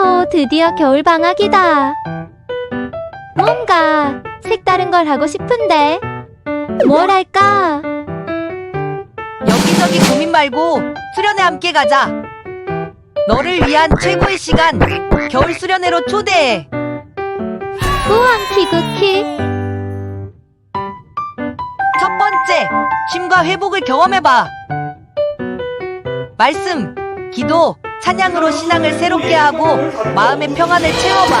야호, 드디어 겨울 방학이다. 뭔가 색다른 걸 하고 싶은데. 뭘 할까? 여기저기 고민 말고 수련회 함께 가자. 너를 위한 최고의 시간 겨울 수련회로 초대해. 우왕 키그키. 첫 번째, 쉼과 회복을 경험해봐. 말씀, 기도, 찬양으로 신앙을 새롭게 하고 마음의 평안을 채워봐.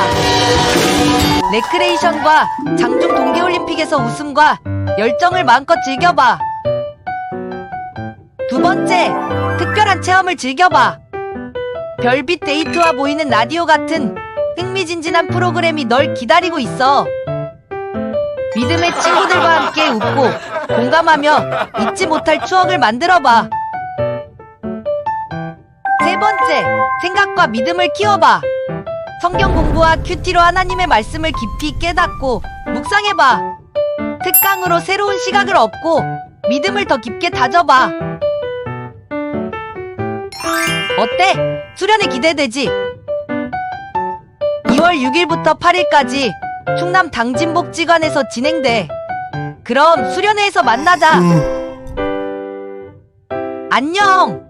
레크레이션과 장중 동계올림픽에서 웃음과 열정을 마음껏 즐겨봐. 두 번째, 특별한 체험을 즐겨봐. 별빛 데이트와 보이는 라디오 같은 흥미진진한 프로그램이 널 기다리고 있어. 믿음의 친구들과 함께 웃고 공감하며 잊지 못할 추억을 만들어봐. 세 번째, 생각과 믿음을 키워봐. 성경 공부와 큐티로 하나님의 말씀을 깊이 깨닫고 묵상해봐. 특강으로 새로운 시각을 얻고 믿음을 더 깊게 다져봐. 어때? 수련회 기대되지? 2월 6일부터 8일까지 충남 당진복지관에서 진행돼. 그럼 수련회에서 만나자. 안녕!